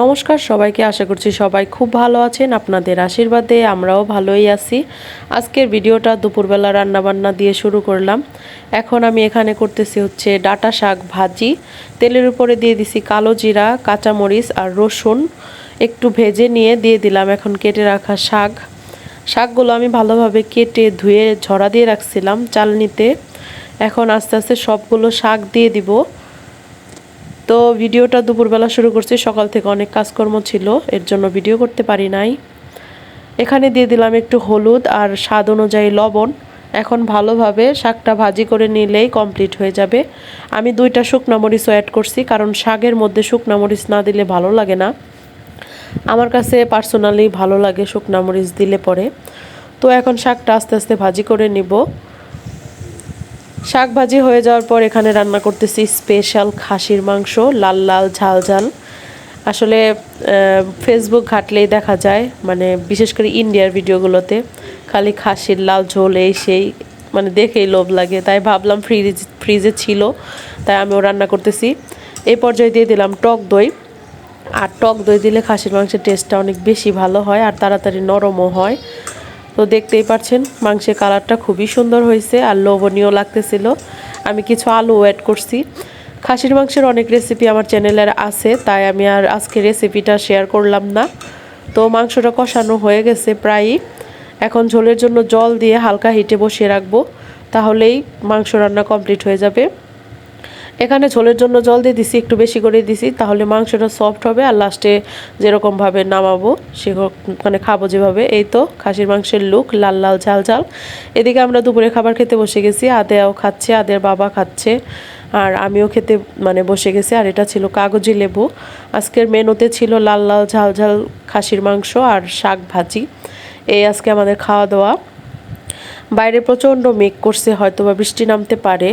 নমস্কার, সবাইকে আশা করছি সবাই খুব ভালো আছেন। আপনাদের আশীর্বাদে আমরাও ভালোই আছি। আজকের ভিডিওটা দুপুরবেলা রান্নাবান্না দিয়ে শুরু করলাম। এখন আমি এখানে করতেছি হচ্ছে ডাটা শাক ভাজি। তেলের উপরে দিয়ে দিছি কালো জিরা, কাঁচামরিচ আর রসুন। একটু ভেজে নিয়ে দিয়ে দিলাম এখন কেটে রাখা শাক। শাকগুলো আমি ভালোভাবে কেটে ধুয়ে ঝরা দিয়ে রাখছিলাম চালনিতে। এখন আস্তে আস্তে সবগুলো শাক দিয়ে দিব। তো ভিডিওটা দুপুরবেলা শুরু করছি। সকাল থেকে অনেক কাজকর্ম ছিল, এর জন্য ভিডিও করতে পারি নাই। এখানে দিয়ে দিলাম একটু হলুদ আর স্বাদ অনুযায়ী লবণ। এখন ভালোভাবে শাকটা ভাজি করে নিলেই কমপ্লিট হয়ে যাবে। আমি দুইটা শুকনা মরিচও অ্যাড করছি, কারণ শাকের মধ্যে শুকনা মরিচ না দিলে ভালো লাগে না। আমার কাছে পার্সোনালি ভালো লাগে শুকনা মরিচ দিলে পরে। তো এখন শাকটা আস্তে আস্তে ভাজি করে নিব। শাক ভাজি হয়ে যাওয়ার পর এখানে রান্না করতেছি স্পেশাল খাসির মাংস, লাল লাল ঝাল ঝাল। আসলে ফেসবুক ঘাটলেই দেখা যায় মানে বিশেষ করে ইন্ডিয়ার ভিডিওগুলোতে, খালি খাসির লাল ঝোল এই সেই মানে দেখেই লোভ লাগে। তাই ভাবলাম ফ্রিজ ফ্রিজে ছিল, তাই আমিও রান্না করতেছি। এই পর্যায়ে দিয়ে দিলাম টক দই। আর টক দই দিলে খাসির মাংসের টেস্টটা অনেক বেশি ভালো হয়, আর তাড়াতাড়ি নরমও হয়। তো দেখতেই পাচ্ছেন মাংসের কালারটা খুবই সুন্দর হয়েছে আর লোভনীয় লাগতেছিল। আমি কিছু আলু অ্যাড করছি। খাসির মাংসের অনেক রেসিপি আমার চ্যানেলের আছে, তাই আমি আর আজকে রেসিপিটা শেয়ার করলাম না। তো মাংসটা কষানো হয়ে গেছে প্রায়ই। এখন ঝোলের জন্য জল দিয়ে হালকা হিটে বসিয়ে রাখব, তাহলেই মাংস রান্না কমপ্লিট হয়ে যাবে। এখানে ঝোলের জন্য জল দিয়ে দিছি, একটু বেশি করে দিছি, তাহলে মাংসটা সফট হবে আর লাস্টে যেরকমভাবে নামাবো সে মানে খাব যেভাবে। এই তো, খাসির মাংসের লুক লাল লাল ঝাল ঝাল। এদিকে আমরা দুপুরে খাবার খেতে বসে গেছি, আদেয়াও খাচ্ছে আদের বাবা খাচ্ছে, আর আমিও খেতে মানে বসে গেছি, আর এটা ছিল কাগজি লেবু। আজকের মেনুতে ছিল লাল লাল ঝাল ঝাল খাসির মাংস আর শাক ভাজি। এই আজকে আমাদের খাওয়া দাওয়া বাইরে প্রচণ্ড মেঘ করছে হয়তো বা বৃষ্টি নামতে পারে।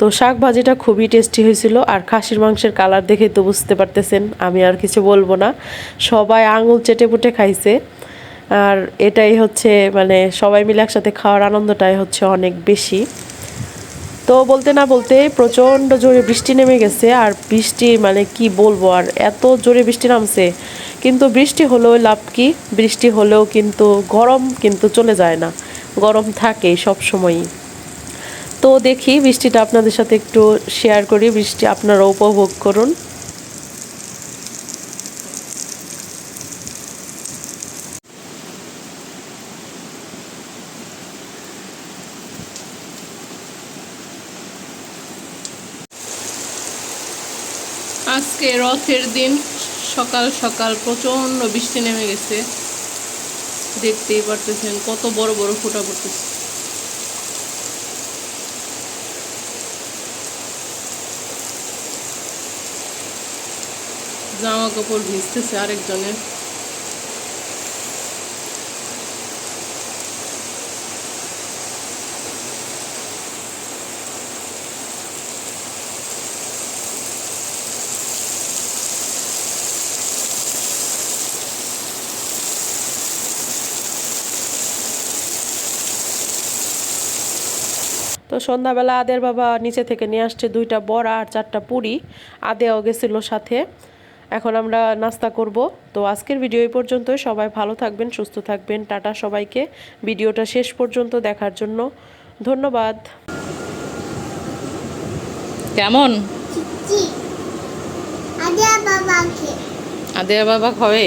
তো শাক ভাজিটা খুবই টেস্টি হয়েছিল, আর খাসির মাংসের কালার দেখে তো বুঝতে পারতেছেন, আমি আর কিছু বলব না। সবাই আঙুল চেটে পুটে খাইছে, আর এটাই হচ্ছে মানে সবাই মিলে একসাথে খাওয়ার আনন্দটাই হচ্ছে অনেক বেশি। তো বলতে না বলতে প্রচণ্ড জোরে বৃষ্টি নেমে গেছে, আর বৃষ্টি মানে কি বলব, আর এত জোরে বৃষ্টি নামছে, কিন্তু বৃষ্টি হলেও লাভ কি? বৃষ্টি হলেও কিন্তু গরম কিন্তু চলে যায় না, গরম থাকে সব সময়ই তো দেখি বৃষ্টিটা আপনাদের সাথে একটু শেয়ার করি, বৃষ্টি আপনারা উপভোগ করুন। আজকে রথের দিন, সকাল সকাল প্রচণ্ড বৃষ্টি নেমে গেছে। দেখতেই পারতেছেন কত বড় বড় ফোঁটা পড়তেছে। জামা কাপড় ভিজতেছে আরেকজনের। তো সন্ধ্যাবেলা আদের বাবা নিচে থেকে নিয়ে আসছে দুইটা বড়া আর চারটা পুরি। আদেও গেছিল সাথে। এখন আমরা নাস্তা করব। তো আজকের ভিডিও এই পর্যন্তই। সবাই ভালো থাকবেন সুস্থ থাকবেন। টাটা সবাইকে। ভিডিওটা শেষ পর্যন্ত দেখার জন্য ধন্যবাদ। কেমন? আদে আদিয়া বাবাকে। বাবা খাবে